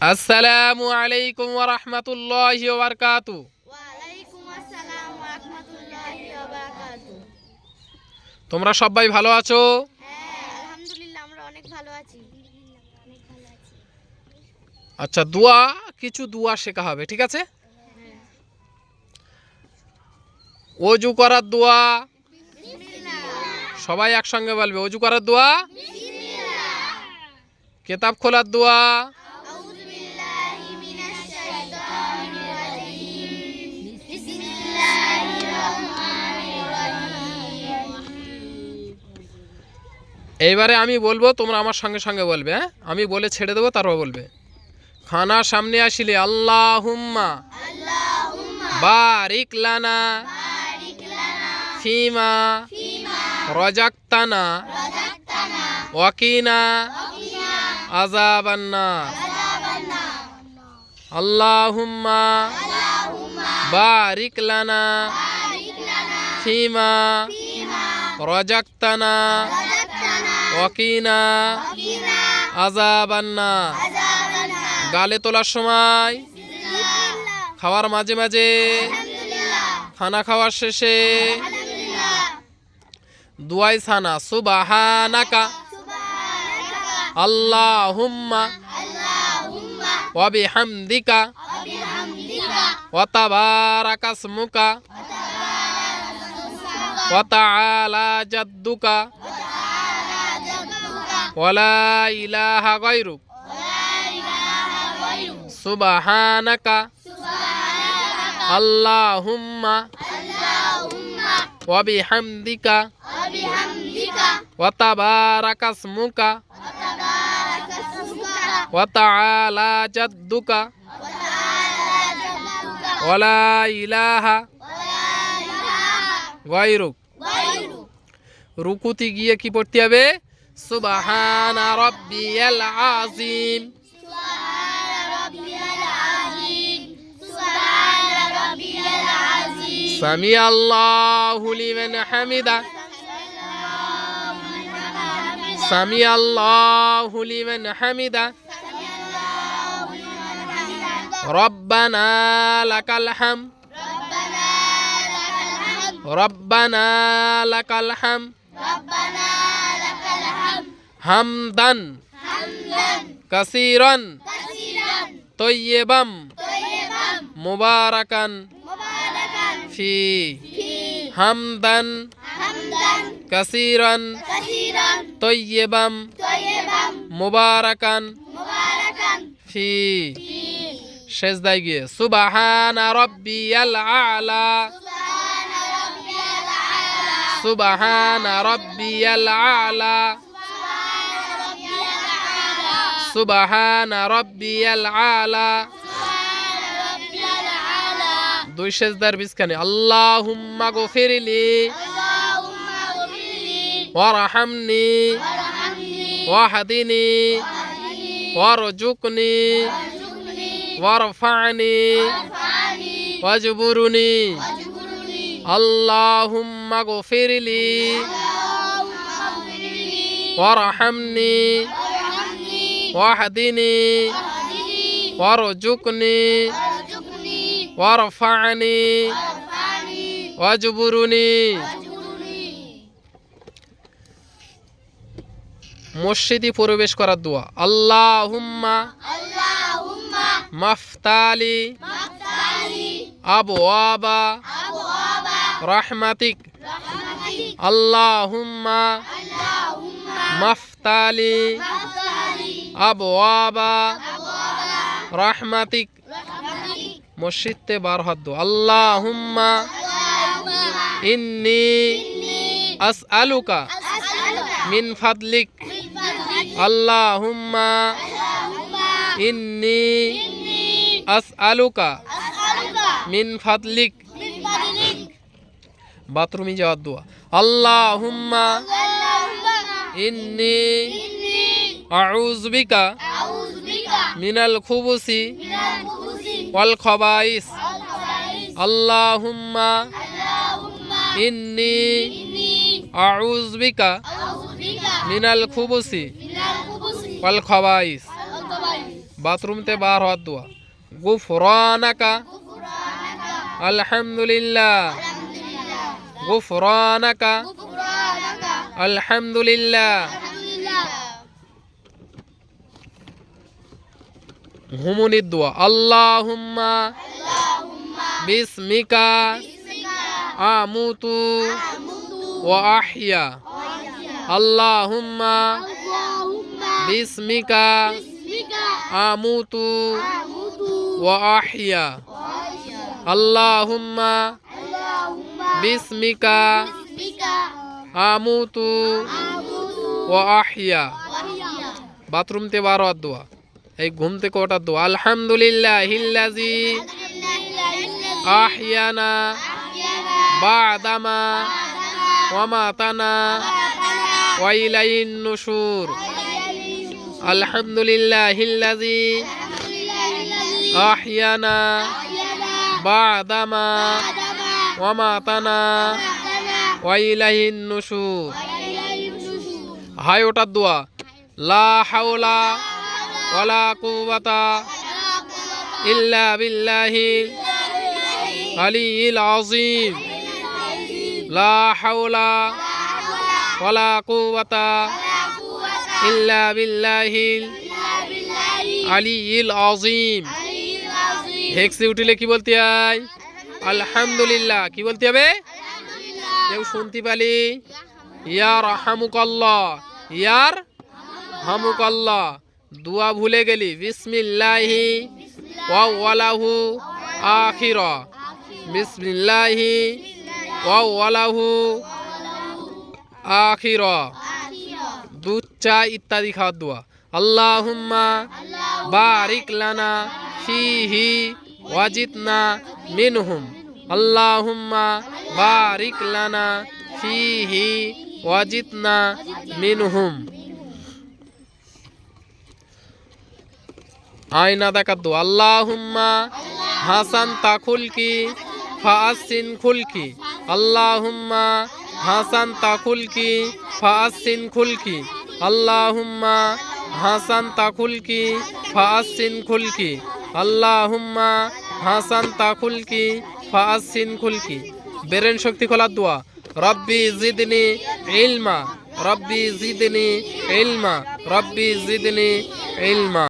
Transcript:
আসসালামু আলাইকুম ওয়া রাহমাতুল্লাহি ওয়া আসসালাম ওয়া রাহমাতুল্লাহি ওয়া বারাকাতুহু তোমরা সবাই ভালো আছো? হ্যাঁ আলহামদুলিল্লাহ আমরা অনেক ভালো আছি। অনেক ভালো আছি আচ্ছা দোয়া কিছু দোয়া শেখা হবে ঠিক আছে? অজু করার দোয়া। সবাই একসঙ্গে বলবে অজু করার দোয়া। কেতাব খোলার দোয়া। এইবারে আমি বলব, তোমরা আমার সঙ্গে সঙ্গে বলবে হ্যাঁ? আমি বলে ছেড়ে দেবো, তারপর বলবে। খানা সামনে আসিলে আল্লাহ হুম্মা বারিক লানা। ফিমা। রজাক্তানা। ওয়াকিনা। আজাবান্না আল্লাহুম্মা। বারিক লানা। ফিমা। রজাক্তানা। ওয়াকিনা। আজাবান্না গালে তোলার সময়। খাওয়ার মাঝে মাঝে। খানা খাওয়ার শেষে। দুয়াই সানা সুবাহানাকা। আল্লাহুম্মা। ওয়া বিহামদিকা ওয়া তাবারাকা ইসমুকা ওয়া তাআলা জাদ্দুকা ওয়া লা ইলাহা গায়রুক সুবহানাকা। আল্লাহুম্মা। ওয়া বিহামদিকা। ওয়া তাবারাকা ইসমুকা ওয়া তাআলা জাদ্দুকা। ওয়া ইলাহা গায়রুক রুকুতে গিয়ে কি পড়তে হবে? سبحان ربي العظيم. سبحان ربي العظيم. سبحان ربي العظيم. سمع الله لمن حمده. سمع الله لمن حمده. ربنا لك الحمد. ربنا لك الحمد. ربنا হামদান। কাসীরান। তয়্যিবাম মুবারাকান। ফি। হামদান। কাসীরান। তয়্যিবাম মুবারাকান। ফি। সেজদায় গিয়ে সুবাহানা রব্বিয়াল আলা। সুবাহানা রব্বিয়াল আলা। সুবাহানা রব্বিয়াল আলা। দুই সেজদার বিছখানে আল্লাহুম্মা গফিরলি। ওয়ারহামনি। ওয়াহদিনি। ওয়ারজুকনি। ওয়ারফানি। ওয়াজবুরনি। আল্লাহুম্মা গফিরলি। ওয়ারহামনি। ওয়াহদিনি ওয়ারজুকনি ওয়ারফানি ওয়াজবুরনি মসজিদে প্রবেশ করার দোয়া। আল্লাহুম্মা মাফতালি আবু আবা রহমাতিক। আল্লাহুম্মা মাফতালি আবু আবা রহমাতিক। মসজিদতে বার হাত দো আল্লাহুম্মা ইন্নি আসআলুকা মিন ফাদলিক। আল্লাহুম্মা ইন্নি আসআলুকা মিন ফাদলিক। বাথরুমে যাওয়ার দোয়া। আল্লাহুম্মা। ইন্নি আউযু বিকা মিনাল খুবুসি ওয়াল খবাইস আল্লাহুম্মা ইন্নি আউযু বিকা মিনাল খুবুসি ওয়াল খবাইস বাথরুমতে বার হওয়ার দোয়া। গুফরানাকা আলহামদুলিল্লাহ। গুফরানাকা আলহামদুলিল্লাহ। ঘুমনির দোয়া। আল্লাহুম্মা বিসমিকা আমুতু ওয়া আহইয়া আল্লাহুম্মা বিসমিকা আমুতু ওয়া আহইয়া আল্লাহুম্মা বিসমিকা আমুতু ওয়া আহইয়া বাথরুমতে বারো আর দোয়া। এই ঘুম থেকে ওটা দোয়া আলহামদুলিল্লাহ হিল্লাজি আহিয়ানা, বাদামা, ওয়ামাতানা, ওয়াইলাইন নুশুর আলহামদুলিল্লাহ হিল্লাজি আহিয়ানা, বাদামা, ওয়ামাতানা, ওয়াইলাইন নুশুর হাই ওঠার দোয়া, লা হাওলা ওয়ালা কুওয়াতা ইল্লা বিল্লাহি আলিয়িল আযীম লা হাওলা ওয়ালা কুওয়াতা ইল্লা বিল্লাহিল আলিয়িল আযীম হেক্সে উঠিলে কি বলতে হয়? আলহামদুলিল্লাহ। কি বলতে হবে? কেউ শুনতে পালি? ইয়ার হামুকাল্লাহ। ইয়ার হামুকাল্লাহ। দুয়া ভুলে গেলি। বিসমিল্লাহি ওয়া ওয়ালাহু আখিরা। বিসমিল্লাহি ওয়া ওয়ালাহু আখিরা। দুধ ইত্যাদি খাওয়ার দোয়া। আল্লাহুম্মা বারিক লানা ফিহি ওয়াজিতনা মিনহুম। আল্লাহুম্মা বারিক লানা ফিহি ওয়াজিতনা মিনহুম। আয়না দেখার দো আল্লাহুম্মা হাসান তাকুলকি ফাসিন খুলকি। আল্লাহুম্মা হাসান তাকুলকি ফাসিন খুলকি। আল্লাহুম্মা হাসান তাকুলকি ফাসিন খুলকি। আল্লাহুম্মা হাসান তাকুলকি ফাসিন খুলকি। বেরেন শক্তি খোলার দোয়া, রব্বি জিদনি ইলমা, রব্বি জিদনি ইলমা, রব্বি জিদনি ইলমা।